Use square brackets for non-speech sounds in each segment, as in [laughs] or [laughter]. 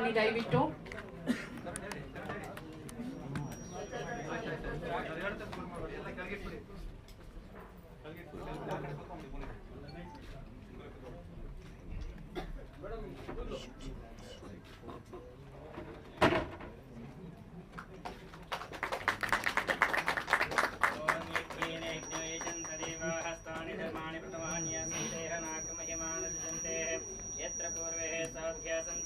பண்ணி கைவிட்டோம் पूर्वे साध्यासन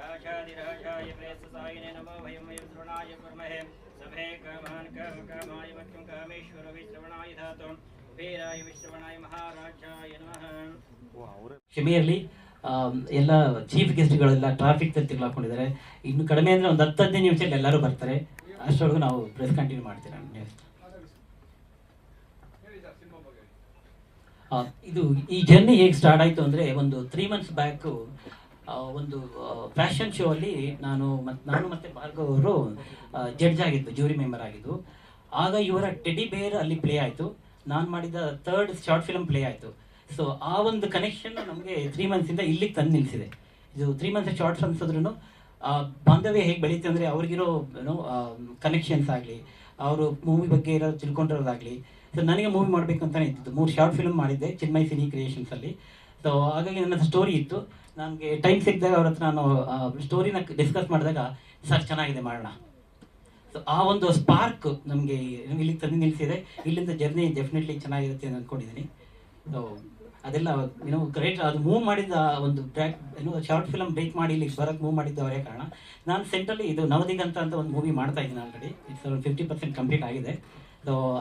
राजाधिराजाय प्रेतसायिने नमो वयं वयं श्रवणाय कुर्महे सभे कामान् काम कामाय मह्यं कामेश्वर विश्रवणाय धातु वीराय विश्रवणाय महाराजाय नमः ಕ್ಷಮೆ ಇರಲಿ ಎಲ್ಲ ಚೀಫ್ ಗೆಸ್ಟ್ಗಳೆಲ್ಲ ಟ್ರಾಫಿಕ್ ತತ್ತಿಗಳು ಹಾಕೊಂಡಿದ್ದಾರೆ ಇನ್ನು ಕಡಿಮೆ ಅಂದರೆ ಒಂದು ಹತ್ತು ಹದಿನೈದು ನಿಮಿಷದಲ್ಲಿ ಎಲ್ಲರೂ ಬರ್ತಾರೆ ಅಷ್ಟರೊಳಗೂ ನಾವು ಪ್ರೆಸ್ ಕಂಟಿನ್ಯೂ ಮಾಡ್ತೀರಾ ನೆಕ್ಸ್ಟ್ ಇದು ಈ ಜರ್ನಿ ಹೇಗೆ ಸ್ಟಾರ್ಟ್ ಆಯಿತು ಅಂದರೆ ಒಂದು ತ್ರೀ ಮಂತ್ಸ್ ಬ್ಯಾಕು ಒಂದು ಫ್ಯಾಷನ್ ಶೋ ಅಲ್ಲಿ ನಾನು ಮತ್ತು ನಾನು ಮತ್ತೆ ಭಾರ್ಗವ್ ಅವರು ಜಡ್ಜ್ ಆಗಿದ್ದು ಜೂರಿ ಮೆಂಬರ್ ಆಗಿದ್ದು. ಆಗ ಇವರ ಟೆಡಿ ಬೇರ್ ಅಲ್ಲಿ ಪ್ಲೇ ಆಯಿತು. ನಾನು ಮಾಡಿದ ಥರ್ಡ್ ಶಾರ್ಟ್ ಫಿಲ್ಮ್ ಪ್ಲೇ ಆಯಿತು. ಸೊ ಆ ಒಂದು ಕನೆಕ್ಷನ್ ನಮಗೆ ತ್ರೀ ಮಂತ್ಸಿಂದ ಇಲ್ಲಿ ತಂದು ನಿಲ್ಲಿಸಿದೆ ಇದು ತ್ರೀ ಮಂತ್ಸ್ ಶಾರ್ಟ್ ಫಿಲ್ಮ್ಸ್ ಆದ್ರೂ ಬಾಂಧವ್ಯ ಹೇಗೆ ಬೆಳೀತು ಅಂದರೆ ಅವ್ರಿಗಿರೋ, ಏನೋ ಕನೆಕ್ಷನ್ಸ್ ಆಗಲಿ, ಅವರು ಮೂವಿ ಬಗ್ಗೆ ಇರೋ ತಿಳ್ಕೊಂಡಿರೋದಾಗಲಿ. ಸೊ ನನಗೆ ಮೂವಿ ಮಾಡಬೇಕು ಇತ್ತು ಮೂರು ಶಾರ್ಟ್ ಫಿಲ್ಮ್ ಮಾಡಿದ್ದೆ ಚಿನ್ಮಯ್ ಸಿನಿ ಕ್ರಿಯೇಷನ್ಸಲ್ಲಿ ಸೊ ಹಾಗಾಗಿ ನನ್ನ ಸ್ಟೋರಿ ಇತ್ತು. ನನಗೆ ಟೈಮ್ ಸಿಕ್ಕಿದಾಗ ಅವ್ರ ಹತ್ರ ನಾನು ಸ್ಟೋರಿನ ಡಿಸ್ಕಸ್ ಮಾಡಿದಾಗ, ಸರ್, ಚೆನ್ನಾಗಿದೆ, ಮಾಡೋಣ. ಸೊ ಆ ಒಂದು ಸ್ಪಾರ್ಕ್ ನಮಗೆ ಇಲ್ಲಿ ತಂದು ನಿಲ್ಲಿಸಿದೆ ಇಲ್ಲಿಂದ ಜರ್ನಿ ಡೆಫಿನೆಟ್ಲಿ ಚೆನ್ನಾಗಿರುತ್ತೆ ಅಂತ ಅಂದ್ಕೊಂಡಿದ್ದೀನಿ ಸೊ ಅದೆಲ್ಲ ಏನೋ ಗ್ರೇಟ್ ಅದು ಮೂವ್ ಮಾಡಿದ ಒಂದು ಟ್ರ್ಯಾಕ್ ಏನು ಶಾರ್ಟ್ ಫಿಲಮ್ ಬ್ರೇಕ್ ಮಾಡಿ ಇಲ್ಲಿ ಸ್ವರಕ್ಕೆ ಮೂವ್ ಮಾಡಿದ್ದು ಅವರೇ ಕಾರಣ. ನಾನು ಸೆಂಟ್ರಲ್ಲಿ ಇದು ನವದಿಗಂತ ಅಂತ ಒಂದು ಮೂವಿ ಮಾಡ್ತಾ ಇದ್ದೀನಿ already it's fifty percent complete ಆಗಿದೆ.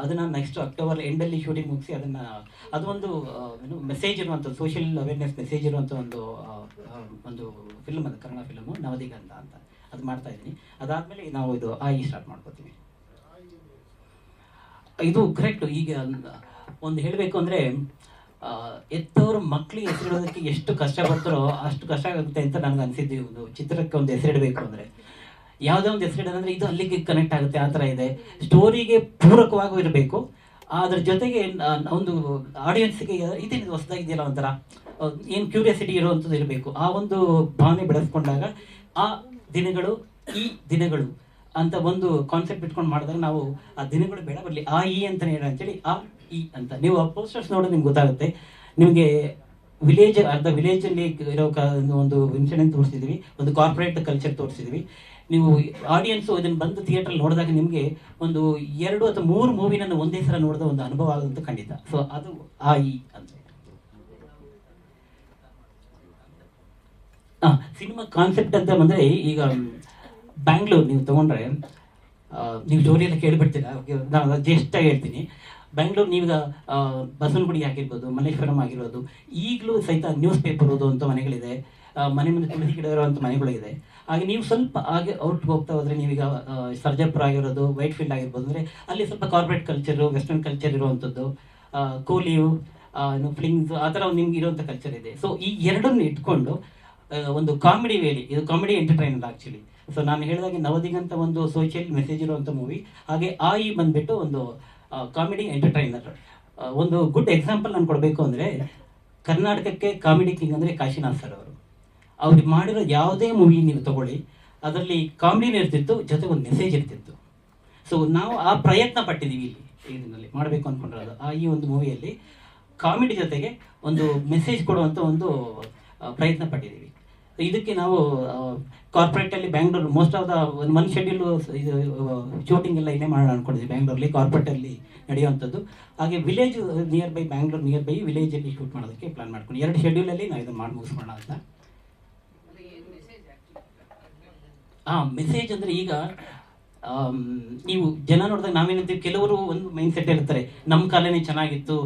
ಅದನ್ನು ನೆಕ್ಸ್ಟ್ ಅಕ್ಟೋಬರ್ ಎಂಡಲ್ಲಿ ಶೂಟಿಂಗ್ ಮುಗಿಸಿ ಅದನ್ನು ಅದೊಂದು ಏನು ಮೆಸೇಜ್ ಇರುವಂಥ ಸೋಷಿಯಲ್ ಅವೇರ್ನೆಸ್ ಮೆಸೇಜ್ ಇರುವಂಥ ಒಂದು ಒಂದು ಫಿಲ್ಮ್ ಅದು, ಕನ್ನಡ ಫಿಲ್ಮು ನವದಿಗಂಧ ಅಂತ. ಅದು ಮಾಡ್ತಾ ಇದ್ದೀನಿ. ಅದಾದಮೇಲೆ ನಾವು ಇದು ಆಗಿ ಸ್ಟಾರ್ಟ್ ಮಾಡ್ಕೋತೀವಿ. ಇದು ಕರೆಕ್ಟ್ ಈಗ ಒಂದು ಹೇಳಬೇಕು ಅಂದರೆ ಎತ್ತವರು ಮಕ್ಕಳಿಗೆ ಹೆಸರಿಡೋದಕ್ಕೆ ಎಷ್ಟು ಕಷ್ಟ ಬರ್ತಾರೋ ಅಷ್ಟು ಕಷ್ಟ ಆಗುತ್ತೆ ಅಂತ ನನಗೆ ಅನಿಸಿದ್ದು ಒಂದು ಚಿತ್ರಕ್ಕೆ ಒಂದು ಹೆಸರಿಡಬೇಕು ಅಂದರೆ. ಯಾವುದೇ ಒಂದು ಹೆಸರಿಡೋದಂದ್ರೆ ಇದು ಅಲ್ಲಿಗೆ ಕನೆಕ್ಟ್ ಆಗುತ್ತೆ, ಆ ಥರ ಇದೆ. ಸ್ಟೋರಿಗೆ ಪೂರಕವಾಗೂ ಇರಬೇಕು. ಅದ್ರ ಜೊತೆಗೆ ಒಂದು ಆಡಿಯನ್ಸ್ಗೆ ಇದೇನಿದು ಹೊಸದಾಗಿದೆಯಲ್ಲ ಒಂಥರ ಏನು ಕ್ಯೂರಿಯಾಸಿಟಿ ಇರುವಂಥದ್ದು ಇರಬೇಕು. ಆ ಒಂದು ಭಾವನೆ ಬೆಳೆಸ್ಕೊಂಡಾಗ, ಆ ದಿನಗಳು, ಈ ದಿನಗಳು ಅಂತ ಒಂದು ಕಾನ್ಸೆಪ್ಟ್ ಇಟ್ಕೊಂಡು ಮಾಡಿದಾಗ ನಾವು ಆ ದಿನಗಳು ಬೇಡ, ಬರಲಿ, ಆ ಈ ಅಂತ ಹೇಳ ಅಂತೇಳಿ, ಆ ಇ ಅಂತ. ನೀವು ಆ ಪೋಸ್ಟರ್ಸ್ ನೋಡೋದು ನಿಮ್ಗೆ ಗೊತ್ತಾಗುತ್ತೆ. ನಿಮಗೆ ವಿಲೇಜ್ ಅರ್ಧ ವಿಲೇಜ್ ಅಲ್ಲಿ ಇರೋ ಒಂದು ಇನ್ಸಿಡೆಂಟ್ ತೋರಿಸಿದ್ವಿ, ಒಂದು ಕಾರ್ಪೊರೇಟ್ ಕಲ್ಚರ್ ತೋರಿಸಿದ್ವಿ. ನೀವು ಆಡಿಯನ್ಸು ಇದನ್ನು ಬಂದು ಥಿಯೇಟರ್ ನೋಡಿದಾಗ ನಿಮಗೆ ಒಂದು ಎರಡು ಅಥವಾ ಮೂರು ಮೂವಿನ ಒಂದೇ ಸಲ ನೋಡಿದ ಒಂದು ಅನುಭವ ಆಗುವಂಥ ಖಂಡಿತ. ಸೊ ಅದು ಆ ಈ ಅಂತ. ಸಿನಿಮಾ ಕಾನ್ಸೆಪ್ಟ್ ಅಂತ ಬಂದರೆ ಈಗ ಬ್ಯಾಂಗ್ಳೂರ್ ನೀವು ತಗೊಂಡ್ರೆ ನೀವು ಜೋರಿ ಎಲ್ಲ ಕೇಳಿಬಿಡ್ತೀರಾ? ನಾನು ಜಸ್ಟ್ ಆಗಿ ಹೇಳ್ತೀನಿ. ಬ್ಯಾಂಗ್ಳೂರ್ ನೀವೀಗ ಬಸವನಗುಡಿ ಆಗಿರ್ಬೋದು ಮಲ್ಲೇಶ್ವರಂ ಆಗಿರ್ಬೋದು, ಈಗಲೂ ಸಹಿತ ನ್ಯೂಸ್ ಪೇಪರ್ ಓದುವಂಥ ಮನೆಗಳಿದೆ ಮನೆ ಮುಂದೆ ತುಳಸಿ ಗಿಡ ಇರುವಂಥ ಮನೆಗಳಿದೆ ಹಾಗೆ ನೀವು ಸ್ವಲ್ಪ ಹಾಗೆ ಔಟ್ ಹೋಗ್ತಾ ಹೋದ್ರೆ ನೀವೀಗ ಸರ್ಜಾಪುರ ಆಗಿರೋದು ವೈಟ್ ಫೀಲ್ಡ್ ಆಗಿರ್ಬೋದು ಅಂದರೆ ಅಲ್ಲಿ ಸ್ವಲ್ಪ ಕಾರ್ಪೊರೇಟ್ ಕಲ್ಚರು ವೆಸ್ಟರ್ನ್ ಕಲ್ಚರ್ ಇರುವಂಥದ್ದು ಕೂಲಿಯು ಫ್ಲಿಂಗ್ಸ್ ಆ ಥರ ನಿಮ್ಗೆ ಇರುವಂಥ ಕಲ್ಚರ್ ಇದೆ. ಸೊ ಈ ಎರಡನ್ನು ಇಟ್ಕೊಂಡು ಒಂದು ಕಾಮಿಡಿ ವೇಲಿ ಇದು ಕಾಮಿಡಿ ಎಂಟರ್ಟೈನ್ಮೆಂಟ್ ಆ್ಯಕ್ಚುಲಿ ಸೊ ನಾನು ಹೇಳಿದಾಗೆ ನವದಿಗಂತ ಒಂದು ಸೋಷಿಯಲ್ ಮೆಸೇಜ್ ಇರುವಂಥ ಮೂವಿ ಹಾಗೆ ಆ ಈ ಬಂದ್ಬಿಟ್ಟು ಒಂದು ಕಾಮಿಡಿ ಎಂಟರ್ಟೈನರ್ ಒಂದು ಗುಡ್ ಎಕ್ಸಾಂಪಲ್ ನಾನು ಕೊಡಬೇಕು ಅಂದರೆ, ಕರ್ನಾಟಕಕ್ಕೆ ಕಾಮಿಡಿ ಕಿಂಗ್ ಅಂದರೆ ಕಾಶಿನಾಥ್ ಸರ್ ಅವರು. ಅವ್ರಿಗೆ ಮಾಡಿರೋ ಯಾವುದೇ ಮೂವಿ ನೀವು ತಗೊಳ್ಳಿ, ಅದರಲ್ಲಿ ಕಾಮಿಡಿನೂ ಇರ್ತಿತ್ತು ಜೊತೆಗೆ ಒಂದು ಮೆಸೇಜ್ ಇರ್ತಿತ್ತು. ಸೊ ನಾವು ಆ ಪ್ರಯತ್ನ ಪಟ್ಟಿದ್ದೀವಿ ಇಲ್ಲಿ ಇದರಲ್ಲಿ ಮಾಡಬೇಕು ಅಂದ್ಕೊಂಡಿರೋದು ಆ ಈ ಒಂದು ಮೂವಿಯಲ್ಲಿ ಕಾಮಿಡಿ ಜೊತೆಗೆ ಒಂದು ಮೆಸೇಜ್ ಕೊಡುವಂಥ ಒಂದು ಪ್ರಯತ್ನ ಪಟ್ಟಿದ್ದೀವಿ. ಇದಕ್ಕೆ ನಾವು ಕಾರ್ಪೊರೇಟಲ್ಲಿ Bangalore most of the one schedule ಇದು ಶೂಟಿಂಗ್ ಎಲ್ಲ ಇಲ್ಲೇ ಮಾಡೋಣ ಅನ್ಕೊಂಡಿದ್ವಿ ಬ್ಯಾಂಗ್ಳೂರಲ್ಲಿ ಕಾರ್ಪೊರೇಟಲ್ಲಿ ನಡೆಯುವಂಥದ್ದು. ಹಾಗೆ village near by Bangalore near by ವಿಲೇಜಲ್ಲಿ shoot ಮಾಡೋದಕ್ಕೆ ಪ್ಲಾನ್ ಮಾಡ್ಕೊಂಡು ಎರಡು ಶೆಡ್ಯೂಲಲ್ಲಿ ನಾವು ಇದನ್ನು ಮಾಡಿ ಮುಗಿಸ್ಕೊಳ್ಳೋಣ ಅಂತ. ಆ ಮೆಸೇಜ್ ಅಂದ್ರೆ ಈಗ ನೀವು ಜನ ನೋಡಿದಾಗ ನಾವೇನಂತೀವಿ ಕೆಲವರು ಒಂದು ಮೈಂಡ್ ಸೆಟ್ ಇರ್ತಾರೆ ನಮ್ಮ ಕಾಲೇನೆ ಚೆನ್ನಾಗಿತ್ತು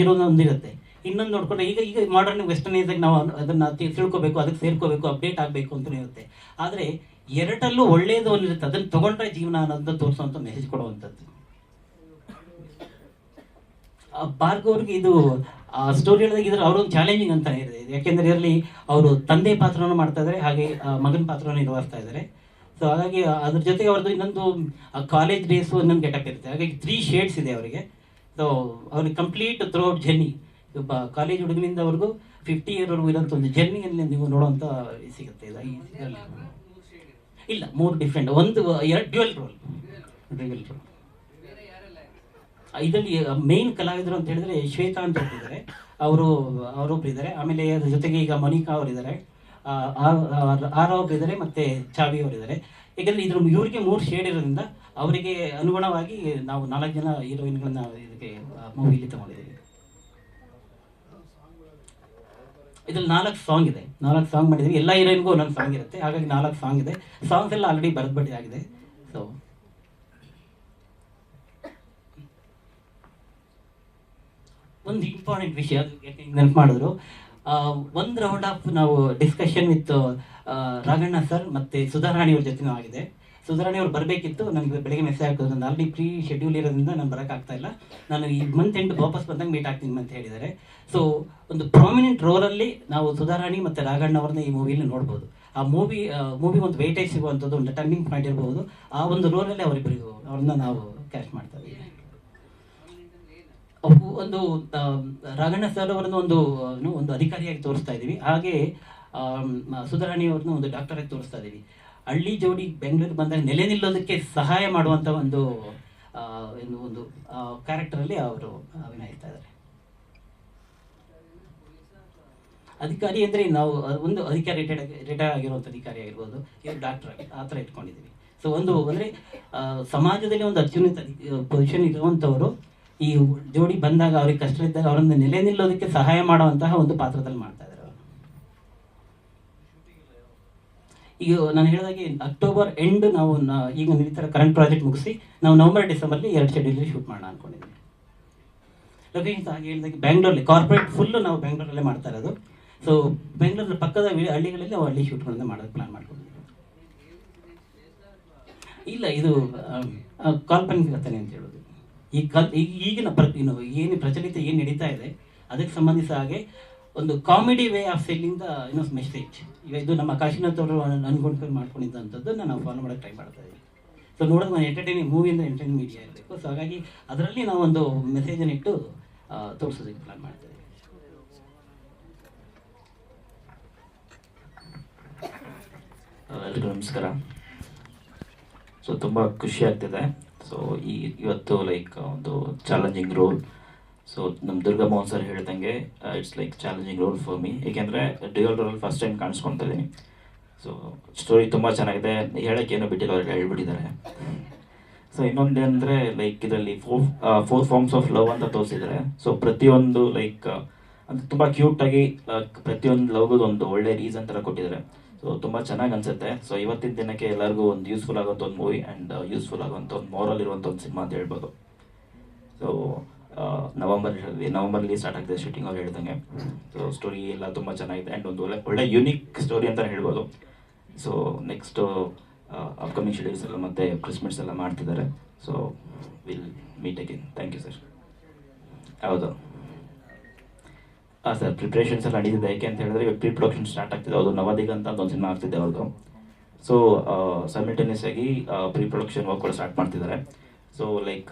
ಇರೋದು ಒಂದಿರುತ್ತೆ. ಇನ್ನೊಂದು ನೋಡ್ಕೊಂಡ್ರೆ ಈಗ ಈಗ ಮಾಡರ್ನ್ ವೆಸ್ಟರ್ನೈಸ್ ನಾವು ಅದನ್ನ ತಿಳ್ಕೊಬೇಕು ಅದಕ್ಕೆ ಸೇರ್ಕೋಬೇಕು ಅಪ್ಡೇಟ್ ಆಗಬೇಕು ಅಂತ ಇರುತ್ತೆ. ಆದರೆ ಎರಡಲ್ಲೂ ಒಳ್ಳೇದು ಒಂದಿರುತ್ತೆ, ಅದನ್ನ ತಗೊಂಡ್ರೆ ಜೀವನ ಅನ್ನೋದನ್ನ ತೋರಿಸುವಂಥ ಮೆಸೇಜ್ ಕೊಡುವಂಥದ್ದು. ಭಾರ್ಗವ್ರಿಗೆ ಇದು ಆ ಸ್ಟೋರಿ ಹೇಳಿದಾಗ ಇದ್ರ ಅವರೊಂದು ಚಾಲೆಂಜಿಂಗ್ ಅಂತ ಇದೆ. ಯಾಕೆಂದ್ರೆ ಇರಲಿ ಅವರು ತಂದೆ ಪಾತ್ರವನ್ನು ಮಾಡ್ತಾ ಇದ್ದಾರೆ ಹಾಗೆ ಮಗನ ಪಾತ್ರವನ್ನು ನಿರ್ವಹಿಸ್ತಾ ಇದ್ದಾರೆ ಸೊ ಹಾಗಾಗಿ ಅದ್ರ ಜೊತೆಗೆ ಅವ್ರದ್ದು ಇನ್ನೊಂದು ಕಾಲೇಜ್ ಡೇಸು ಇನ್ನೊಂದು ಗೆಟಪ್ ಇರುತ್ತೆ. ಹಾಗಾಗಿ ತ್ರೀ ಶೇಡ್ಸ್ ಇದೆ ಅವರಿಗೆ. ಸೊ ಅವ್ರಿಗೆ ಕಂಪ್ಲೀಟ್ ಥ್ರೂ ಔಟ್ ಜರ್ನಿ ಒಬ್ಬ ಕಾಲೇಜ್ ಹುಡುಗನಿಂದವರೆಗೂ ಫಿಫ್ಟಿ ಇಯರ್ವರೆಗೂ ಇರೋಂಥ ಒಂದು ಜರ್ನಿಯಲ್ಲಿ ನೀವು ನೋಡುವಂಥ ಸಿಗುತ್ತೆ. ಇಲ್ಲ ಮೂರು ಡಿಫ್ರೆಂಟ್ ಒಂದು ಎರಡು ಡ್ಯುಯಲ್ ರೋಲ್ ಡ್ಯುಯಲ್ ರೋಲ್ ಇದರಲ್ಲಿ ಮೇನ್ ಕಲಾವಿದರು ಅಂತ ಹೇಳಿದ್ರೆ ಶ್ವೇತಾ ಅಂತ ಹೇಳ್ತಿದ್ದಾರೆ ಅವರು, ಅವರೊಬ್ರು ಇದ್ದಾರೆ. ಆಮೇಲೆ ಅದ್ರ ಜೊತೆಗೆ ಈಗ ಮನಿಕಾ ಅವರಿದ್ದಾರೆ. ಆರ್ ಅವ್ರು ಇದ್ದಾರೆ ಮತ್ತೆ ಚಾವಿ ಅವರಿದ್ದಾರೆ. ಯಾಕಂದ್ರೆ ಇದ್ರ ಇವರಿಗೆ ಮೂರು ಶೇಡ್ ಇರೋದ್ರಿಂದ ಅವರಿಗೆ ಅನುಗುಣವಾಗಿ ನಾವು ನಾಲ್ಕು ಜನ ಹೀರೋಯಿನ್ಗಳನ್ನ ಇದಕ್ಕೆ ಮೂವಿಲಿ ತಗೊಂಡಿದ್ದೀವಿ. ಇದ್ರಲ್ಲಿ ನಾಲ್ಕು ಸಾಂಗ್ ಇದೆ. ನಾಲ್ಕು ಸಾಂಗ್ ಮಾಡಿದ್ದೀವಿ. ಎಲ್ಲ ಹೀರೋಯಿನ್ಗೂ ಒಂದೊಂದು ಸಾಂಗ್ ಇರುತ್ತೆ. ಹಾಗಾಗಿ ನಾಲ್ಕು ಸಾಂಗ್ ಇದೆ. ಸಾಂಗ್ಸ್ ಎಲ್ಲ ಆಲ್ರೆಡಿ ಆಗಿದೆ. ಸೊ ಒಂದು ಇಂಪಾರ್ಟೆಂಟ್ ವಿಷಯ ನೆನಪು ಮಾಡಿದ್ರು. ಒಂದು ರೌಂಡ್ ಆಫ್ ನಾವು ಡಿಸ್ಕಷನ್ ವಿತ್ ರಾಘಣ್ಣ ಸರ್ ಮತ್ತೆ ಸುಧಾರಾಣಿ ಅವ್ರ ಜೊತೆ ಆಗಿದೆ. ಸುಧಾರಾಣಿ ಅವ್ರು ಬರಬೇಕಿತ್ತು, ನನಗೆ ಬೆಳಗ್ಗೆ ಮೆಸೇಜ್ ಹಾಕೋದು ನಾನು ಆಲ್ರೆಡಿ ಪ್ರೀ ಶೆಡ್ಯೂಲ್ ಇರೋದ್ರಿಂದ ನಾನು ಬರೋಕ್ಕಾಗ್ತಾ ಇಲ್ಲ. ನಾನು ಈ ಮಂತ್ ಎಂಟು ವಾಪಸ್ ಬಂದಾಗ ಮೀಟ್ ಆಗ್ತೀನಿ ಅಂತ ಹೇಳಿದ್ದಾರೆ. ಸೊ ಒಂದು ಪ್ರಾಮಿನೆಂಟ್ ರೋಲಲ್ಲಿ ನಾವು ಸುಧಾರಾಣಿ ಮತ್ತು ರಾಘಣ್ಣ ಅವ್ರನ್ನ ಈ ಮೂವಿಯಲ್ಲಿ ನೋಡ್ಬೋದು. ಆ ಮೂವಿ ಮೂವಿ ಒಂದು ವೇಟೇಜ್ ಸಿಗುವಂಥದ್ದು, ಒಂದು ಟರ್ನಿಂಗ್ ಪಾಯಿಂಟ್ ಇರಬಹುದು ಆ ಒಂದು ರೋಲಲ್ಲಿ ಅವರಿಬ್ಬರಿಗೂ ಅವ್ರನ್ನ ನಾವು ಕ್ಯಾಶ್ ಮಾಡ್ತಾ ಇದ್ದೀವಿ ಒಂದು ರಾಘಣ್ಣ ಸರ್ ಅವರನ್ನು ಒಂದು ಒಂದು ಅಧಿಕಾರಿಯಾಗಿ ತೋರಿಸ್ತಾ ಇದ್ದೀವಿ. ಹಾಗೆ ಆಮ್, ಸುಧಾರಾಣಿ ಅವ್ರನ್ನ ಒಂದು ಡಾಕ್ಟರ್ ಆಗಿ ತೋರಿಸ್ತಾ ಇದ್ದೀವಿ. ಹಳ್ಳಿ ಜೋಡಿ ಬೆಂಗಳೂರಿಗೆ ಬಂದಾಗ ನೆಲೆ ನಿಲ್ಲೋದಕ್ಕೆ ಸಹಾಯ ಮಾಡುವಂತ ಒಂದು ಒಂದು ಕ್ಯಾರೆಕ್ಟರಲ್ಲಿ ಅವರು ಅಭಿನಯಿಸ್ತಾ ಇದ್ದಾರೆ. ಅಧಿಕಾರಿ ಅಂದ್ರೆ ನಾವು ಒಂದು ಅಧಿಕಾರಿ ರಿಟೈರ್ ಆಗಿರುವಂತ ಅಧಿಕಾರಿ ಆಗಿರ್ಬೋದು ಇವರು ಡಾಕ್ಟರ್ ಆ ಥರ ಇಟ್ಕೊಂಡಿದ್ದೀವಿ. ಸೊ ಒಂದು ಅಂದ್ರೆ ಸಮಾಜದಲ್ಲಿ ಒಂದು ಅತ್ಯುನ್ನತ ಪೊಸಿಷನ್ ಇರುವಂತವರು ಈ ಜೋಡಿ ಬಂದಾಗ ಅವ್ರಿಗೆ ಕಷ್ಟ ಇದ್ದಾಗ ಅವರನ್ನು ನೆಲೆ ನಿಲ್ಲೋದಕ್ಕೆ ಸಹಾಯ ಮಾಡುವಂತಹ ಒಂದು ಪಾತ್ರದಲ್ಲಿ ಮಾಡ್ತಾ ಇದ್ದಾರೆ ಈಗ ನಾನು ಹೇಳಿದಾಗೆ ಅಕ್ಟೋಬರ್ ಎಂಡ್ ನಾವು ಈಗ ಈಗ ನಡೀತಾರೆ ಕರೆಂಟ್ ಪ್ರಾಜೆಕ್ಟ್ ಮುಗಿಸಿ ನಾವು ನವೆಂಬರ್, ಡಿಸೆಂಬರ್ಲಿ ಎರಡು ಶೆಡ್ಯೂಲ್ ಶೂಟ್ ಮಾಡೋಣ ಅನ್ಕೊಂಡಿದ್ದೀವಿ ಲೊಕೇಶನ್ಸ್ ಹಾಗೆ ಹೇಳಿದಾಗೆ ಬ್ಯಾಂಗ್ಳೂರಲ್ಲಿ ಕಾರ್ಪೊರೇಟ್ ಫುಲ್ ನಾವು ಬ್ಯಾಂಗ್ಳೂರಲ್ಲೇ ಮಾಡ್ತಾ ಇರೋದು. ಸೊ ಬೆಂಗಳೂರಿನ ಪಕ್ಕದ ಹಳ್ಳಿಗಳಲ್ಲಿ ನಾವು ಹಳ್ಳಿ ಶೂಟ್ಗಳನ್ನ ಮಾಡೋದು ಪ್ಲಾನ್ ಮಾಡ್ಕೊಂಡಿದ್ದೀವಿ ಇಲ್ಲ, ಇದು ಕಾಲ್ಪನಿಕ ಕಥನೆ ಅಂತ ಹೇಳೋದು. ಈ ಕಲ್ ಈಗ ಈಗಿನ ಪ್ರ ಏನು ಪ್ರಚಲಿತ ಏನು ನಡೀತಾ ಇದೆ, ಅದಕ್ಕೆ ಸಂಬಂಧಿಸಿದ ಹಾಗೆ ಒಂದು comedy way of selling the ಏನೋ ಮೆಸೇಜ್. ಈಗ ಇದು ನಮ್ಮ ಕಾಶಿನಾಥ್ ಅವರು ಅನ್ಕೊಂಡು ಮಾಡ್ಕೊಂಡಿದ್ದಂಥದ್ದು ನಾವು ಫಾಲೋ ಮಾಡೋಕ್ಕೆ ಟ್ರೈ ಮಾಡ್ತಾ ಇದ್ದೀನಿ ಸೊ ನೋಡೋದು ನಾನು ಎಂಟರ್ಟೈನಿಂಗ್ ಮೂವಿಯಿಂದ ಎಂಟರ್ಟೈನ್ ಮೀಡಿಯಾ ಇರಬೇಕು. ಸೊ ಹಾಗಾಗಿ ಅದರಲ್ಲಿ ನಾವು ಒಂದು ಮೆಸೇಜನ್ನು ಇಟ್ಟು ತೋರಿಸೋದಕ್ಕೆ ಪ್ಲಾನ್ ಮಾಡ್ತಾ ಇದ್ದೀವಿ ಎಲ್ರಿಗೂ ನಮಸ್ಕಾರ. ಸೊ ತುಂಬ ಖುಷಿ ಆಗ್ತಿದೆ. ಸೊ ಈ ಇವತ್ತು ಲೈಕ್ ಒಂದು ಚಾಲೆಂಜಿಂಗ್ ರೋಲ್ ಸೊ ನಮ್ಮ ದುರ್ಗಾ ಮೋಹನ್ ಸರ್ ಹೇಳ್ದಂಗೆ it's like challenging role for me ಏಕೆಂದರೆ ಡ್ಯೂಯಲ್ ರೋಲ್ ಫಸ್ಟ್ ಟೈಮ್ ಕಾಣಿಸ್ಕೊತಾ ಇದ್ದೀನಿ ಸೊ ಸ್ಟೋರಿ ತುಂಬ ಚೆನ್ನಾಗಿದೆ. ಹೇಳಕ್ಕೆ ಏನೋ ಬಿಟ್ಟಿಲ್ಲ ಅವ್ರಿಗೆ ಹೇಳ್ಬಿಟ್ಟಿದ್ದಾರೆ. ಸೊ ಇನ್ನೊಂದೇಂದರೆ ಲೈಕ್ ಇದರಲ್ಲಿ four four forms of love ಅಂತ ತೋರಿಸಿದ್ದಾರೆ. ಸೊ ಪ್ರತಿಯೊಂದು ಲೈಕ್ ಅಂದರೆ ತುಂಬ ಕ್ಯೂಟಾಗಿ ಪ್ರತಿಯೊಂದು ಲವ್ಗೂ ಒಂದು ಒಳ್ಳೆ ರೀಸನ್ ಥರ ಕೊಟ್ಟಿದ್ದಾರೆ. ಸೊ ತುಂಬ ಚೆನ್ನಾಗಿ ಅನ್ಸುತ್ತೆ. ಸೊ ಇವತ್ತಿನ ದಿನಕ್ಕೆ ಎಲ್ಲರಿಗೂ ಒಂದು ಯೂಸ್ಫುಲ್ ಆಗೋಂಥ ಒಂದು ಮೂವಿ ಆ್ಯಂಡ್ ಯೂಸ್ಫುಲ್ ಆಗೋಂಥ ಒಂದು ಮೋರಲ್ ಇರುವಂಥ ಒಂದು ಸಿನಿಮಾ ಅಂತ ಹೇಳ್ಬೋದು. ಸೊ ನವಂಬರ್ ನವಂಬರ್ಲಿ ಸ್ಟಾರ್ಟ್ ಆಗಿದೆ ಶೂಟಿಂಗ್ ಅವ್ರು ಹೇಳ್ದಂಗೆ. ಸೊ ಸ್ಟೋರಿ ಎಲ್ಲ ತುಂಬ ಚೆನ್ನಾಗಿದೆ ಆ್ಯಂಡ್ ಒಂದು ಒಳ್ಳೆ ಒಳ್ಳೆ ಯುನಿಕ್ ಸ್ಟೋರಿ ಅಂತಲೇ ಹೇಳ್ಬೋದು. ಸೊ ನೆಕ್ಸ್ಟು ಅಪ್ಕಮಿಂಗ್ ಶೆಡ್ಯೂಲ್ಸ್ ಎಲ್ಲ ಮತ್ತೆ ಕ್ರಿಸ್ಮಸ್ ಎಲ್ಲ ಮಾಡ್ತಿದ್ದಾರೆ. So will meet again thank you sir ಹೌದು. ಹಾಂ ಸರ್ ಪ್ರಿಪ್ರೇಷನ್ಸ್ ಎಲ್ಲ ನಡೀತಿದೆ. ಯಾಕೆ ಅಂತ ಹೇಳಿದ್ರೆ ಇವಾಗ ಪ್ರೀ ಪ್ರೊಡಕ್ಷನ್ ಸ್ಟಾರ್ಟ್ ಆಗ್ತಿದೆ. ಅದು ನವದಿಗ ಅಂತ ಒಂದು ಸಿನಿಮಾ ಆಗ್ತಿದೆ ಅವ್ರದ್ದು ಸೊ ಸೈಮಿಲ್ಟೇನಿಯಸ್ ಆಗಿ ಪ್ರೀ ಪ್ರೊಡಕ್ಷನ್ ವರ್ಕ್ ಕೂಡ ಸ್ಟಾರ್ಟ್ ಮಾಡ್ತಿದ್ದಾರೆ. ಸೊ ಲೈಕ್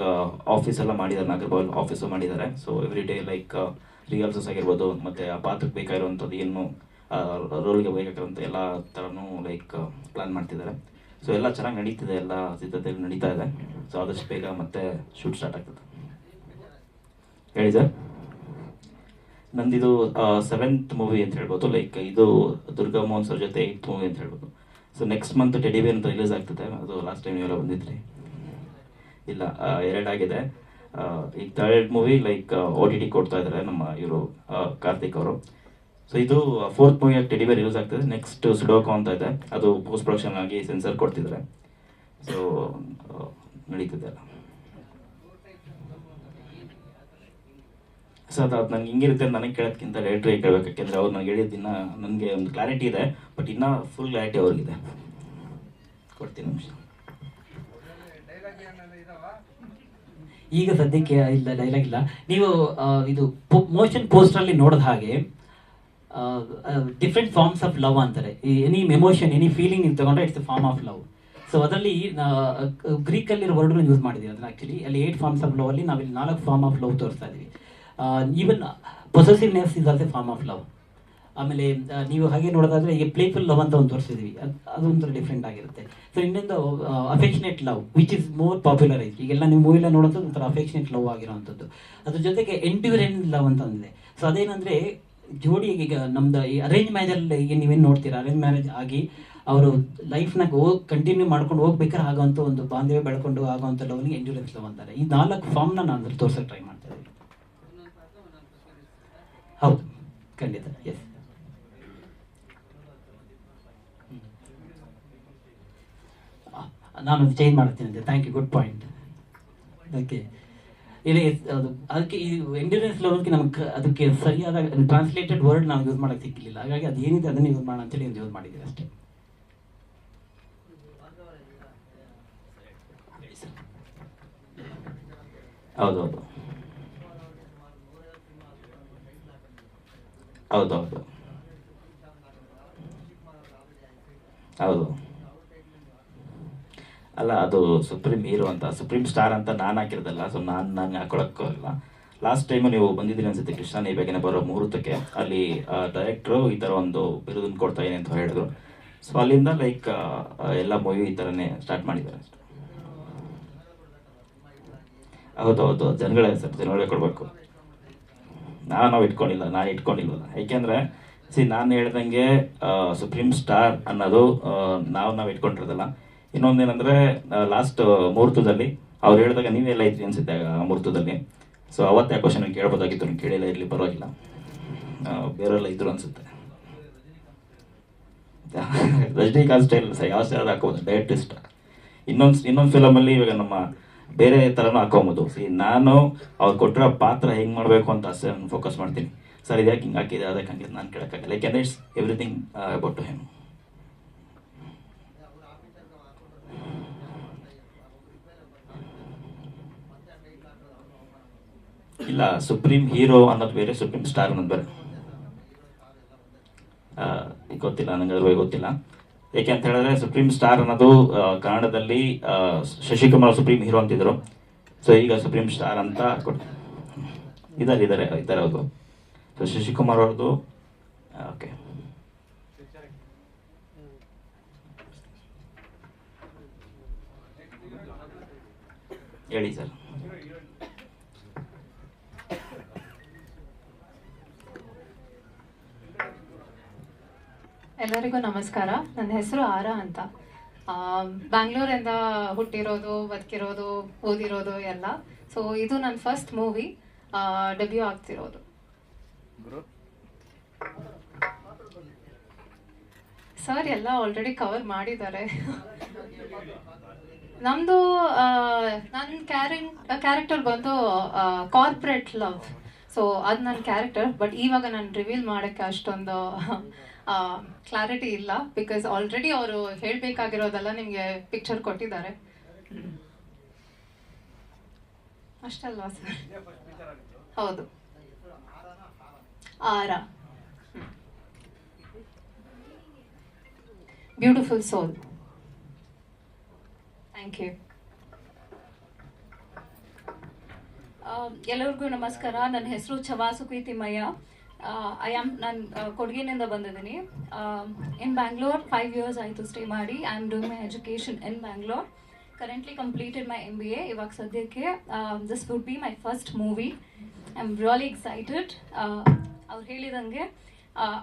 ಆಫೀಸ್ ಎಲ್ಲ ಮಾಡಿದ್ದಾರೆ. ನಾಗರ್ಬಾಲ್ ಆಫೀಸು ಮಾಡಿದ್ದಾರೆ. So every day like rehearsals ಆಗಿರ್ಬೋದು, ಮತ್ತು ಆ ಪಾತ್ರಕ್ಕೆ ಬೇಕಾಗಿರುವಂಥದ್ದು ಏನು ರೋಲ್ಗೆ ಬೇಕಾಗಿರುವಂಥ ಎಲ್ಲ ಥರನೂ ಲೈಕ್ ಪ್ಲ್ಯಾನ್ ಮಾಡ್ತಿದ್ದಾರೆ. ಸೊ ಎಲ್ಲ ಚೆನ್ನಾಗಿ ನಡೀತಿದೆ. ಎಲ್ಲ ಸಿದ್ಧತೆ ನಡೀತಾ ಇದೆ. ಸೊ ಆದಷ್ಟು ಬೇಗ ಮತ್ತೆ ಶೂಟ್ ಸ್ಟಾರ್ಟ್ ಆಗ್ತದೆ. ಹೇಳಿ ಸರ್ ನಂದಿದು ಸೆವೆಂತ್ ಮೂವಿ ಅಂತ ಹೇಳ್ಬೋದು. ಲೈಕ್ ಇದು ದುರ್ಗಾ ಮೋಹನ್ ಸರ್ ಜೊತೆ ಏಯ್ತ್ ಮೂವಿ ಅಂತ ಹೇಳ್ಬೋದು. So next month teddy bear ಅಂತ ರಿಲೀಸ್ ಆಗ್ತದೆ. ಅದು ಲಾಸ್ಟ್ ಟೈಮ್ ನೀವೆಲ್ಲ ಬಂದಿದ್ರಿ. ಇಲ್ಲ ಎರಡಾಗಿದೆ ಈಗ third movie like O T T ಕೊಡ್ತಾ ಇದ್ದಾರೆ ನಮ್ಮ ಇವರು ಕಾರ್ತಿಕ್ ಅವರು. ಸೊ ಇದು fourth movie teddy bear release ಆಗ್ತದೆ. ನೆಕ್ಸ್ಟ್ ಸುಡೋಕೋ ಅಂತ ಇದೆ. ಅದು ಪೋಸ್ಟ್ ಪ್ರೊಡಕ್ಷನ್ ಆಗಿ ಸೆನ್ಸರ್ ಕೊಡ್ತಿದ್ದಾರೆ ಸೊ ನಡೀತಿದೆ ಅಲ್ಲ ಸೊ ಅದು ನನಗೆ ಹಿಂಗಿರುತ್ತೆ ನನಗೆ ಕೇಳೋದಕ್ಕಿಂತ ಡೈರೆಕ್ಟ್ರಿಗೆ ಕೇಳಬೇಕು? ಯಾಕೆಂದರೆ ಅವ್ರು ನನಗೆ ಇನ್ನ ನನಗೆ ಒಂದು ಕ್ಲಾರಿಟಿ ಇದೆ ಬಟ್ ಇನ್ನೂ ಫುಲ್ ಕ್ಲಾರಿಟಿ ಅವ್ರಿಗಿದೆ. ಕೊಡ್ತೀನಿ ನಿಮಿಷ ಈಗ ಸದ್ಯಕ್ಕೆ ಇಲ್ಲ ಡೈಲಾಗ್ ಇಲ್ಲ. ನೀವು ಇದು ಮೋಷನ್ ಪೋಸ್ಟರ್ ಅಲ್ಲಿ ನೋಡಿದ ಹಾಗೆ ಡಿಫ್ರೆಂಟ್ ಫಾರ್ಮ್ಸ್ ಆಫ್ ಲವ್ ಅಂತಾರೆ. ಎನಿ ಎಮೋಷನ್ ಎನಿ ಫೀಲಿಂಗ್ ನೀವು ತಗೊಂಡ್ರೆ it's form of love so ಅದರಲ್ಲಿ ಗ್ರೀಕ್ ಅಲ್ಲಿ ವರ್ಡ್ ಯೂಸ್ ಮಾಡಿದ್ದೀವಿ. ಅದನ್ನ ಆಕ್ಚುಲಿ ಅಲ್ಲಿ ಏಟ್ ಫಾರ್ಮ್ಸ್ ಆಫ್ ಲವ್ ಅಲ್ಲಿ ನಾವಿಲ್ಲಿ ನಾಲ್ಕು ಫಾರ್ಮ್ ಆಫ್ ಲವ್ ತೋರಿಸ್ತಾ ಇದೀವಿ even possessiveness is also form of love ಆಮೇಲೆ ನೀವು ಹಾಗೆ ನೋಡೋದಾದ್ರೆ, ಈಗ ಪ್ಲೇಫುಲ್ ಲವ್ ಅಂತ ಒಂದು ತೋರಿಸಿದ್ವಿ. ಅದು ಅದೊಂಥರ ಡಿಫ್ರೆಂಟ್ ಆಗಿರುತ್ತೆ. ಸೊ ಇನ್ನೊಂದು affectionate love which is more popularise ಈಗೆಲ್ಲ ನೀವು ಮೂವಿಲ್ಲ ನೋಡೋದು ಒಂಥರ ಅಫೆಕ್ಷನೇಟ್ ಲವ್ ಆಗಿರೋವಂಥದ್ದು ಅದ್ರ ಜೊತೆಗೆ ಎಂಡ್ಯೂರೆಂಟ್ ಲವ್ ಅಂತ ಅಂದಿದೆ. ಸೊ ಅದೇನಂದರೆ, ಜೋಡಿ ಈಗ ನಮ್ದು ಈ ಅರೇಂಜ್ ಮ್ಯಾರೇಜಲ್ಲಿ ಈಗ ನೀವೇನು ನೋಡ್ತೀರಾ? ಅರೇಂಜ್ ಮ್ಯಾರೇಜ್ ಆಗಿ ಅವರು ಲೈಫ್ನಾಗ ಹೋಗಿ ಕಂಟಿನ್ಯೂ ಮಾಡ್ಕೊಂಡು ಹೋಗ್ಬೇಕಾದ್ರೆ ಆಗೋವಂಥ ಒಂದು ಬಾಂಧವ್ಯ ಬೆಳ್ಕೊಂಡು ಆಗೋವಂಥ ಲವ್ನಿಗೆ ಎಂಡ್ಯೂರೆನ್ಸ್ ಲವ್ ಅಂತಾರೆ. ಈ ನಾಲ್ಕು ಫಾರ್ಮ್ನ ನಾನು ಅದ್ರಲ್ಲಿ ತೋರ್ಸೋಕೆ ಟ್ರೈ ಮಾಡ್ತಾ ಇದ್ದೀನಿ. ಹೌದು. ಖಂಡಿತ. ಎಸ್ ನಾನು ಚೇಂಜ್ ಮಾಡ್ತೀನಿ thank you good point okay ಇಲ್ಲಿ ಅದು, ಅದಕ್ಕೆ ಈ ಎಂಡ್ಯೂರೆನ್ಸ್ ಲೆವೆಲ್ಗೆ ನಮ್ಗೆ ಅದಕ್ಕೆ ಸರಿಯಾದ ಟ್ರಾನ್ಸ್ಲೇಟೆಡ್ ವರ್ಡ್ ನಾವು ಯೂಸ್ ಮಾಡೋಕ್ಕೆ ಸಿಕ್ಕಿಲ್ಲ ಹಾಗಾಗಿ ಅದು ಏನಿದೆ ಅದನ್ನು ಯೂಸ್ ಮಾಡೋಣ ಅಂತೇಳಿ ಒಂದು ಯೂಸ್ ಮಾಡಿದ್ದೀವಿ ಅಷ್ಟೇ. ಹೌದು. ಹೌದು ಹೌದು. ಅಲ್ಲ, ಅದು ಸುಪ್ರೀಂ ಹೀರೋ ಅಂತ ಸುಪ್ರೀಂ ಸ್ಟಾರ್ ಅಂತ ನಾನು ಹಾಕಿರೋದಲ್ಲ ಸೊ ನಾನು ನಾನು ಹಾಕೊಳಕ್ಕೋಲ್ಲ ಲಾಸ್ಟ್ ಟೈಮ್ ನೀವು ಬಂದಿದ್ದೀರಿ ಅನ್ಸುತ್ತೆ ಕೃಷ್ಣ ಬೇಗನೆ ಬರೋ ಮುಹೂರ್ತಕ್ಕೆ. ಅಲ್ಲಿ ಡೈರೆಕ್ಟ್ರು ಈ ಥರ ಒಂದು ಬಿರುದನ್ನು ಕೊಡ್ತಾ ಇದೆ ಅಂತ ಹೇಳಿದ್ರು. ಸೊ ಅಲ್ಲಿಂದ ಲೈಕ್ ಎಲ್ಲ ಮೂವಿ ಈ ಥರನೇ ಸ್ಟಾರ್ಟ್ ಮಾಡಿದ್ದಾರೆ ಅಷ್ಟೆ. ಹೌದು ಹೌದು ಜನಗಳೇ ಸರ್ ಜನಗಳೇ ಕೊಡಬೇಕು. ನಾವು ನಾವು ಇಟ್ಕೊಂಡಿಲ್ಲ ನಾನು ಇಟ್ಕೊಂಡಿಲ್ಲ. ಯಾಕೆಂದ್ರೆ ಸಿ ನಾನು ಹೇಳ್ದಂಗೆ ಸುಪ್ರೀಂ ಸ್ಟಾರ್ ಅನ್ನೋದು ನಾವು ನಾವು ಇಟ್ಕೊಂಡಿರೋದಲ್ಲ. ಇನ್ನೊಂದೇನಂದ್ರೆ ಲಾಸ್ಟ್ ಮುಹೂರ್ತದಲ್ಲಿ ಅವ್ರು ಹೇಳಿದಾಗ ನೀವೆಲ್ಲ ಇದ್ರಿ ಅನ್ಸುತ್ತೆ ಮುಹೂರ್ತದಲ್ಲಿ. ಸೊ ಅವತ್ತೇ ಆ ಕ್ವಶನ್ ಕೇಳ್ಬೋದಾಗಿತ್ತು ನೀವು ಕೇಳಿಲ್ಲ, ಇರಲಿ, ಪರವಾಗಿಲ್ಲ. ಬೇರೆಲ್ಲ ಇದ್ರು ಅನ್ಸುತ್ತೆ. [laughs] ರಜನಿಕಾಂತ್ ಸ್ಟೈಲ್ ಸರ್ ಯಾವ ಸ್ಟೈಲ್ ಹಾಕೋದು ಡೈರೆಕ್ಟ್ ಇಷ್ಟ ಇನ್ನೊಂದು ಇನ್ನೊಂದು ಫಿಲಮಲ್ಲಿ ಇವಾಗ ನಮ್ಮ ಬೇರೆ ಥರನೂ ಹಾಕೋಬೋದು ಸಿ ನಾನು ಅವ್ರು ಕೊಟ್ಟಿರೋ ಪಾತ್ರ ಹೆಂಗೆ ಮಾಡಬೇಕು ಅಂತ ಅಷ್ಟೇ ನಾನು ಫೋಕಸ್ ಮಾಡ್ತೀನಿ. ಸರ್ ಇದ್ಯಾಕೆ ಹಿಂಗೆ ಹಾಕಿದೆ ಅದಕ್ಕೆ ಹಂಗೆ ನಾನು ಕೇಳೋಕ್ಕಾಗಲ್ಲ ಯಾಕೆಂದ್ರೆ it's everything about to hmm ಇಲ್ಲ ಸುಪ್ರೀಂ ಹೀರೋ ಅನ್ನೋದು ಬೇರೆ ಸುಪ್ರೀಂ ಸ್ಟಾರ್ ಅನ್ನೋದು ಬೇರೆ. ಆ, ಗೊತ್ತಿಲ್ಲ ನನಗೆ ಅದ್ರ ಬಗ್ಗೆ ಗೊತ್ತಿಲ್ಲ. ಏಕೆ ಅಂತ ಹೇಳಿದ್ರೆ ಸುಪ್ರೀಂ ಸ್ಟಾರ್ ಅನ್ನೋದು ಕನ್ನಡದಲ್ಲಿ ಶಶಿಕುಮಾರ್ ಸುಪ್ರೀಂ ಹೀರೋ ಅಂತಿದ್ರು. ಸೊ ಈಗ ಸುಪ್ರೀಂ ಸ್ಟಾರ್ ಅಂತ ಕೊಡ್, ಇದ್ದಾರೆ ಇದ್ದಾರೆ ಅವರು. ಸೊ ಶಶಿಕುಮಾರ್ ಅವ್ರದ್ದು ಓಕೆ ಹೇಳಿ ಸರ್. ಎಲ್ಲರಿಗೂ ನಮಸ್ಕಾರ. ನನ್ನ ಹೆಸರು ಆರಾ ಅಂತ. ಬ್ಯಾಂಗ್ಳೂರಿಂದ ಹುಟ್ಟಿರೋದು ಬದುಕಿರೋದು ಓದಿರೋದು ಎಲ್ಲ. ಸೊ ಇದು ನನ್ನ ಫಸ್ಟ್ ಮೂವಿ ಡೆಬ್ಯೂ ಆಗ್ತಿರೋದು. ಸರ್ ಎಲ್ಲ ಆಲ್ರೆಡಿ ಕವರ್ ಮಾಡಿದ್ದಾರೆ. ನಮ್ದು ನನ್ನ ಕ್ಯಾರಿಂಗ್ ಕ್ಯಾರೆಕ್ಟರ್ ಬಂದು ಕಾರ್ಪೊರೇಟ್ ಲವ್ ಸೊ ಅದು ನನ್ನ ಕ್ಯಾರೆಕ್ಟರ್ ಬಟ್ ಇವಾಗ ನಾನು ರಿವೀಲ್ ಮಾಡೋಕ್ಕೆ ಅಷ್ಟೊಂದು ಕ್ಲಾರಿಟಿ ಇಲ್ಲ ಬಿಕಾಸ್ ಆಲ್ರೆಡಿ ಅವರು ಹೇಳಬೇಕಾಗಿರೋದೆಲ್ಲ ನಿಮಗೆ ಪಿಕ್ಚರ್ ಕೊಟ್ಟಿದ್ದಾರೆ. ಅಷ್ಟಲ್ವಾ ಸರ್ ಹೌದು. ಆರ. ಬ್ಯೂಟಿಫುಲ್ ಸೋಲ್ ಥ್ಯಾಂಕ್ ಯು ಎಲ್ಲರಿಗೂ ನಮಸ್ಕಾರ. ನನ್ನ ಹೆಸರು ಚವಾಸುಕಿ ತಿಮ್ಮಯ್ಯ ಐ ಆಮ್ ನಾನು ಕೊಡಗಿನಿಂದ ಬಂದಿದ್ದೀನಿ. ಇನ್ ಬ್ಯಾಂಗ್ಳೂರ್ ಫೈವ್ ಇಯರ್ಸ್ ಆಯಿತು ಸ್ಟೇ ಮಾಡಿ. I am doing my education in Bangalore currently completed my M B A ಇವಾಗ ಸದ್ಯಕ್ಕೆ this would be my first movie I am really excited ಅವ್ರು ಹೇಳಿದಂಗೆ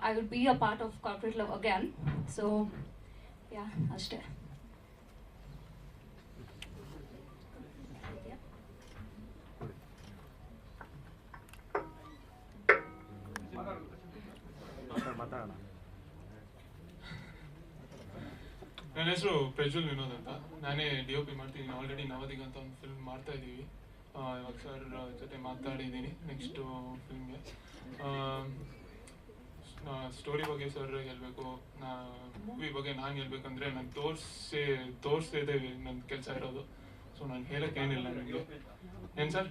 I would be a part of corporate love again so yeah ಅಷ್ಟೇ. ನನ್ನ ಹೆಸರು ಪ್ರಜ್ವಲ್ ವಿನೋದ್ ಅಂತ. ನಾನೇ D O P ಮಾಡ್ತೀನಿ ಆಲ್ರೆಡಿ ನವದಿಗ ಅಂತ ಒಂದು ಫಿಲ್ಮ್ ಮಾಡ್ತಾ ಇದ್ದೀವಿ. ಇವಾಗ ಸರ್ ಜೊತೆ ಮಾತಾಡಿದ್ದೀನಿ ನೆಕ್ಸ್ಟ್ ಫಿಲ್ಮ್ಗೆ ಸ್ಟೋರಿ ಬಗ್ಗೆ ಸರ್ ಹೇಳ್ಬೇಕು. ನಾ ಮೂವಿ ಬಗ್ಗೆ ನಾನು ಹೇಳ್ಬೇಕಂದ್ರೆ ನಾನು ತೋರಿಸಿ ತೋರಿಸ್ತಿದ್ದೆ ನನ್ನ ಕೆಲಸ ಇರೋದು. ಸೊ ನಾನು ಹೇಳಕ್ಕೆ ಏನಿಲ್ಲ ನನಗೆ ಏನು ಸರ್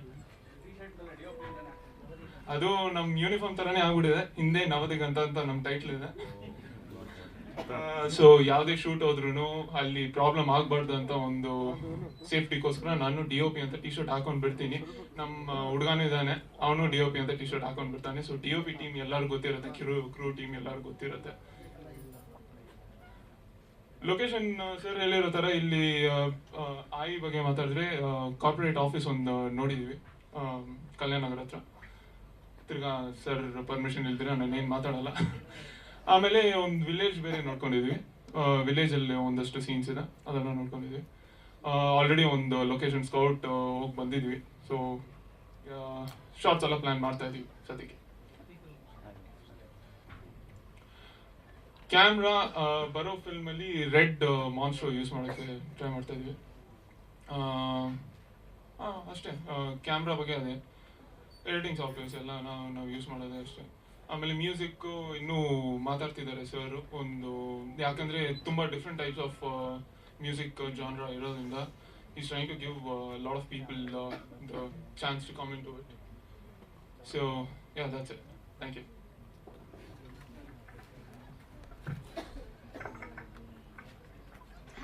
ಅದು ನಮ್ಮ ಯೂನಿಫಾರ್ಮ್ ಥರನೇ ಆಗ್ಬಿಟ್ಟಿದೆ. ಹಿಂದೆ ನವದಿಗ ಅಂತ ಅಂತ ನಮ್ಮ ಟೈಟ್ಲ್ ಇದೆ. ಸೊ ಯಾವುದೇ ಶೂಟ್ ಹೋದ್ರೂ ಅಲ್ಲಿ ಪ್ರಾಬ್ಲಮ್ ಆಗಬಾರ್ದು ಅಂತ ಒಂದು ಸೇಫ್ಟಿಗೋಸ್ಕರ ನಾನು ಡಿ ಒ ಪಿ ಅಂತ ಟಿ ಶರ್ಟ್ ಹಾಕೊಂಡ್ ಬಿಡ್ತೀನಿ. ನಮ್ಮ ಹುಡುಗನೂ ಇದ್ದಾನೆ. ಅವನು ಡಿ ಒ ಪಿ ಅಂತ ಟಿ ಶರ್ಟ್ ಹಾಕೊಂಡ್ ಬಿಡ್ತಾನೆ. So D O P team ಎಲ್ಲರೂ ಗೊತ್ತಿರುತ್ತೆ ಕ್ರೂ ಕ್ರೂ ಟೀಮ್ ಎಲ್ಲರೂ ಗೊತ್ತಿರುತ್ತೆ. ಲೊಕೇಶನ್ ಸರ್ ಹೇಳಿರೋ ತರ? ಇಲ್ಲಿ ಆಯಿ ಬಗ್ಗೆ ಮಾತಾಡಿದ್ರೆ ಕಾರ್ಪೊರೇಟ್ ಆಫೀಸ್ ಒಂದು ನೋಡಿದೀವಿ ಕಲ್ಯಾಣ ನಗರ ಹತ್ರ. ತಿರ್ಗಾ ಸರ್ ಪರ್ಮಿಷನ್ ಇಲ್ದಿರ ನಾನು ಏನು ಮಾತಾಡಲ್ಲ. ಆಮೇಲೆ ಒಂದು ವಿಲೇಜ್ ಬೇರೆ ನೋಡ್ಕೊಂಡಿದ್ವಿ. ವಿಲೇಜ್ ಅಲ್ಲಿ ಒಂದಷ್ಟು ಸೀನ್ಸ್ ಇದೆ ಅದನ್ನ ನೋಡ್ಕೊಂಡಿದ್ವಿ. ಆಲ್ರೆಡಿ ಒಂದು ಲೊಕೇಶನ್ ಸ್ಕೌಟ್ ಹೋಗಿ ಬಂದಿದ್ವಿ. ಸೊ ಶಾರ್ಟ್ಸ್ ಎಲ್ಲ ಪ್ಲಾನ್ ಮಾಡ್ತಾ ಇದೀವಿ ಸದ್ಯಕ್ಕೆ. ಕ್ಯಾಮ್ರಾ ಬರೋ ಫಿಲ್ಮ್ ಅಲ್ಲಿ ರೆಡ್ ಮಾನ್ಸ್ಟ್ರೋ ಯೂಸ್ ಮಾಡೋಕ್ಕೆ ಟ್ರೈ ಮಾಡ್ತಾ ಇದೀವಿ. ಅಷ್ಟೇ. ಕ್ಯಾಮ್ರಾ ಬಗ್ಗೆ ಅದೇ. ಎಡಿಟಿಂಗ್ ಸಾಫ್ಟ್ವೇರ್ಸ್ ಎಲ್ಲ ನಾವು ನಾವು ಯೂಸ್ ಮಾಡೋದೇ ಅಷ್ಟೇ. ಆಮೇಲೆ ಮ್ಯೂಸಿಕ್ ಇನ್ನೂ ಮಾತಾಡ್ತಿದ್ದಾರೆ ಸರ್ ಒಂದು, ಯಾಕಂದ್ರೆ ತುಂಬಾ different types of music genre ಇರೋದ್ರಿಂದ is trying to give lot of people the chance to into it so yeah that's it thank you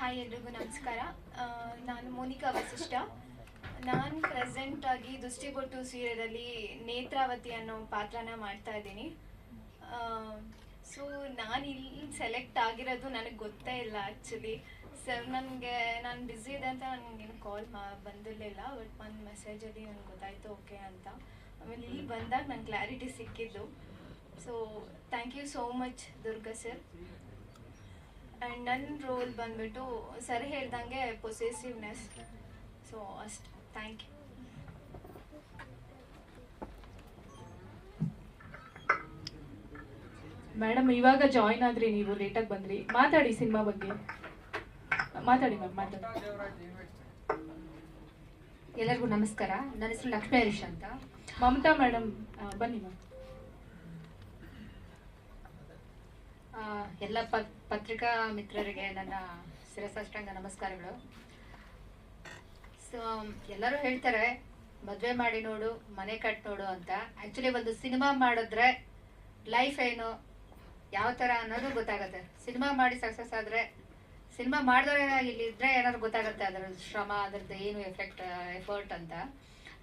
hi ಎಲ್ರಿಗೂ ನಮಸ್ಕಾರ. ನಾನು ಮೋನಿಕಾ ವಸಿಷ್ಠ. ನಾನು ಪ್ರೆಸೆಂಟ್ ಆಗಿ ದೃಷ್ಟಿಬೊಟ್ಟು ಸೀರೆಯಲ್ಲಿ ನೇತ್ರಾವತಿ ಅನ್ನೋ ಪಾತ್ರನ ಮಾಡ್ತಾ ಇದ್ದೀನಿ. ಸೊ ನಾನು ಇಲ್ಲಿ ಸೆಲೆಕ್ಟ್ ಆಗಿರೋದು ನನಗೆ ಗೊತ್ತೇ ಇಲ್ಲ ಆ್ಯಕ್ಚುಲಿ ಸರ್ ನನಗೆ, ನಾನು ಬ್ಯುಸಿ ಇದೆ ಅಂತ ನನಗೆ ಕಾಲ್ ಮಾ ಬಂದಿರಲಿಲ್ಲ ಬಟ್ ಒಂದು ಮೆಸೇಜಲ್ಲಿ ನನಗೆ ಗೊತ್ತಾಯಿತು ಓಕೆ ಅಂತ. ಆಮೇಲೆ ಇಲ್ಲಿ ಬಂದಾಗ ನನಗೆ ಕ್ಲಾರಿಟಿ ಸಿಕ್ಕಿದ್ದು. So thank you so much Durga sir and ನನ್ನ ರೋಲ್ ಬಂದ್ಬಿಟ್ಟು ಸರ್ ಹೇಳ್ದಂಗೆ ಪೊಸೆಸಿವ್ನೆಸ್ ಸೊ ಅಷ್ಟು. ಥ್ಯಾಂಕ್ ಯು ಮೇಡಮ್ ಇವಾಗ ಜಾಯ್ನ್ ಆದ್ರಿ ನೀವು ಲೇಟಾಗಿ ಬಂದ್ರಿ. ಮಾತಾಡಿ ಸಿನಿಮಾ ಬಗ್ಗೆ. ಮಾತಾಡಿ ಮ್ಯಾಮ್ ಮಾತಾಡಿ. ಎಲ್ಲರಿಗೂ ನಮಸ್ಕಾರ. ನನ್ನ ಹೆಸರು ಲಕ್ಷ್ಮೀ ಹರೀಶ್ ಅಂತ. ಮಮತಾ ಮೇಡಮ್ ಬನ್ನಿ ಮ್ಯಾಮ್ ಆ, ಎಲ್ಲ ಪತ್- ಪತ್ರಿಕಾ ಮಿತ್ರರಿಗೆ ನನ್ನ ಶಿರಸಾಷ್ಟಾಂಗ ನಮಸ್ಕಾರಗಳು. ಸೊ ಎಲ್ಲರೂ ಹೇಳ್ತಾರೆ, ಮದುವೆ ಮಾಡಿ ನೋಡು, ಮನೆ ಕಟ್ ನೋಡು ಅಂತ. ಆ್ಯಕ್ಚುಲಿ ಒಂದು ಸಿನಿಮಾ ಮಾಡಿದ್ರೆ ಲೈಫ್ ಏನು, ಯಾವ ಥರ ಅನ್ನೋದು ಗೊತ್ತಾಗುತ್ತೆ. ಸಿನಿಮಾ ಮಾಡಿ ಸಕ್ಸಸ್ ಆದ್ರೆ, ಸಿನಿಮಾ ಮಾಡಿದವ್ರೆ ಇಲ್ಲಿ ಇದ್ರೆ ಏನಾದ್ರು ಗೊತ್ತಾಗುತ್ತೆ ಅದರ ಶ್ರಮ, ಅದ್ರದ್ದು ಏನು ಎಫೆಕ್ಟ್ ಎಫರ್ಟ್ ಅಂತ.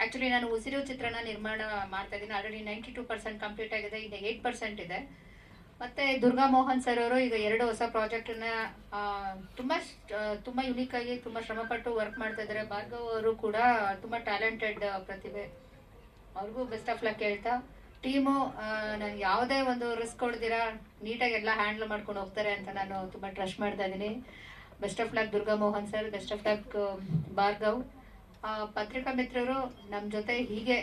ಆಕ್ಚುಲಿ ನಾನು ಉಸಿರು ಚಿತ್ರನ ನಿರ್ಮಾಣ ಮಾಡ್ತಾ ಇದ್ದೀನಿ. Already ninety two percent complete ಆಗಿದೆ ಈಗ ಏಟ್ ಪರ್ಸೆಂಟ್ ಇದೆ. ಮತ್ತೆ ದುರ್ಗಾ ಮೋಹನ್ ಸರ್ ಅವರು ಈಗ ಎರಡು ಹೊಸ ಪ್ರಾಜೆಕ್ಟ್ನ ತುಂಬಾ ತುಂಬಾ ಯುನೀಕ್ ಆಗಿ ತುಂಬ ಶ್ರಮಪಟ್ಟು ವರ್ಕ್ ಮಾಡ್ತಾ ಇದ್ದಾರೆ. ಭಾರ್ಗವ್ ಅವರು ಕೂಡ ತುಂಬಾ ಟ್ಯಾಲೆಂಟೆಡ್ ಪ್ರತಿಭೆ. ಅವ್ರಿಗೂ ಬೆಸ್ಟ್ ಆಫ್ ಲಕ್ ಹೇಳ್ತಾ. ಟೀಮು ನಾನು ಯಾವುದೇ ಒಂದು ರಿಸ್ಕ್ ಕೊಡ್ದಿರಾ ನೀಟಾಗಿ ಎಲ್ಲ ಹ್ಯಾಂಡಲ್ ಮಾಡ್ಕೊಂಡು ಹೋಗ್ತಾರೆ ಅಂತ ನಾನು ತುಂಬ ಟ್ರಸ್ಟ್ ಮಾಡ್ತಾ ಇದ್ದೀನಿ. Best of luck Durga Mohan sir best of luck Bhargav. ಪತ್ರಿಕಾ ಮಿತ್ರರು ನಮ್ಮ ಜೊತೆ ಹೀಗೆ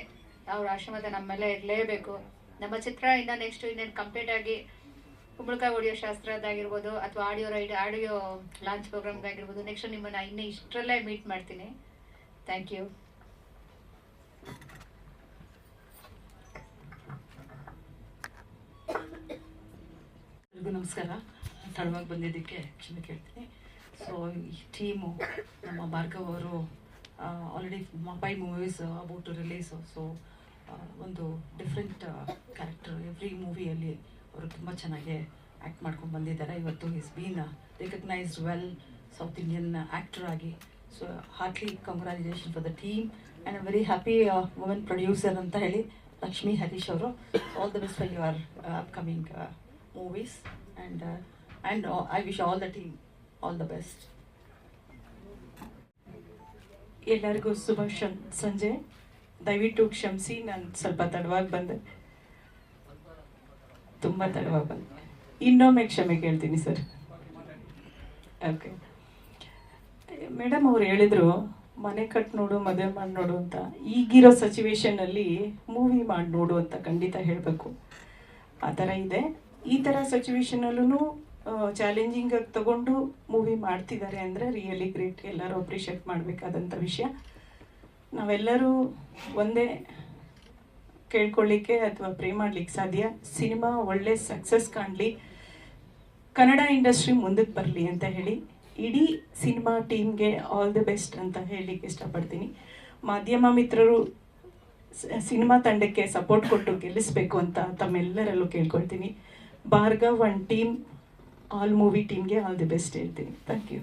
ಅವ್ರ ಆಶ್ರಮದ ನಮ್ಮ ಮೇಲೆ ಇರಲೇಬೇಕು. ನಮ್ಮ ಚಿತ್ರ ಇನ್ನು ನೆಕ್ಸ್ಟ್ ಇನ್ನೇನು ಕಂಪ್ಲೀಟ್ ಆಗಿ ಕುಂಬಳಕಾಯಿ ಹೊಡಿಯೋ ಶಾಸ್ತ್ರದಾಗಿರ್ಬೋದು ಅಥವಾ ಆಡಿಯೋ ರೈಡ್, ಆಡಿಯೋ ಲಾಂಚ್ ಪ್ರೋಗ್ರಾಮ್ದಾಗಿರ್ಬೋದು ನೆಕ್ಸ್ಟ್ ನಿಮ್ಮನ್ನು ಇನ್ನೂ ಇಷ್ಟರಲ್ಲೇ ಮೀಟ್ ಮಾಡ್ತೀನಿ. ಥ್ಯಾಂಕ್ ಯು ನಮಸ್ಕಾರ. ತಡವಾಗಿ ಬಂದಿದ್ದಕ್ಕೆ ಕ್ಷಮೆ ಕೇಳ್ತೀನಿ. ಸೊ ಈ ಟೀಮು ನಮ್ಮ ಭಾರ್ಗವ್ ಅವರು already five movies about to release so ಒಂದು ಡಿಫ್ರೆಂಟ್ ಕ್ಯಾರೆಕ್ಟರ್ ಎವ್ರಿ ಮೂವಿಯಲ್ಲಿ ಅವರು ತುಂಬ ಚೆನ್ನಾಗಿ ಆ್ಯಕ್ಟ್ ಮಾಡ್ಕೊಂಡು ಬಂದಿದ್ದಾರೆ. ಇವತ್ತು is been recognised well south Indian actor ಆಗಿ. So heartly congratulation for the team and very happy women producer ಅಂತ ಹೇಳಿ ಲಕ್ಷ್ಮಿ ಹರೀಶ್ ಅವರು. All the best for your upcoming movies and and I wish all the team all the best ಎಲ್ಲರಿಗೂ ಶುಭ ಸಂಜೆ. ದಯವಿಟ್ಟು ಕ್ಷಮಿಸಿ. ನಾನು ಸ್ವಲ್ಪ ತಡವಾಗಿ ಬಂದೆ. ತುಂಬ ತಡವಾಗಿ ಬಂತು ಇನ್ನೊಮ್ಮೆ ಕ್ಷಮೆ ಕೇಳ್ತೀನಿ ಸರ್ ಓಕೆ ಮೇಡಮ್ ಅವ್ರು ಹೇಳಿದ್ರು, ಮನೆ ಕಟ್ ನೋಡು, ಮದುವೆ ಮಾಡಿ ನೋಡು ಅಂತ. ಈಗಿರೋ ಸಿಚುವೇಶನಲ್ಲಿ ಮೂವಿ ಮಾಡಿ ನೋಡು ಅಂತ ಖಂಡಿತ ಹೇಳಬೇಕು. ಆ ಥರ ಇದೆ. ಈ ಥರ ಚಾಲೆಂಜಿಂಗ್ ಆಗಿ ತಗೊಂಡು ಮೂವಿ ಮಾಡ್ತಿದ್ದಾರೆ ಅಂದರೆ ರಿಯಲಿ ಗ್ರೇಟ್ ಎಲ್ಲರೂ ಅಪ್ರಿಷಿಯೇಟ್ ಮಾಡಬೇಕಾದಂಥ ವಿಷಯ. ನಾವೆಲ್ಲರೂ ಒಂದೇ ಕೇಳ್ಕೊಳ್ಳಿಕ್ಕೆ ಅಥವಾ ಪ್ರೇ ಮಾಡ್ಲಿಕ್ಕೆ ಸಾಧ್ಯ? ಸಿನಿಮಾ ಒಳ್ಳೆ ಸಕ್ಸಸ್ ಕಾಣಲಿ. ಕನ್ನಡ ಇಂಡಸ್ಟ್ರಿ ಮುಂದಕ್ಕೆ ಬರಲಿ ಅಂತ ಹೇಳಿ. ಇಡೀ ಸಿನಿಮಾ ಟೀಮ್ಗೆ ಆಲ್ ದಿ ಬೆಸ್ಟ್ ಅಂತ ಹೇಳಲಿಕ್ಕೆ ಇಷ್ಟಪಡ್ತೀನಿ. ಮಾಧ್ಯಮ ಮಿತ್ರರು ಸಿನಿಮಾ ತಂಡಕ್ಕೆ ಸಪೋರ್ಟ್ ಕೊಟ್ಟು ಗೆಲ್ಲಿಸ್ಬೇಕು ಅಂತ ತಮ್ಮೆಲ್ಲರಲ್ಲೂ ಕೇಳ್ಕೊಳ್ತೀನಿ. Bhargav one team all movie ಟೀಮ್ಗೆ ಆಲ್ ದಿ ಬೆಸ್ಟ್ ಹೇಳ್ತೀನಿ. Thank you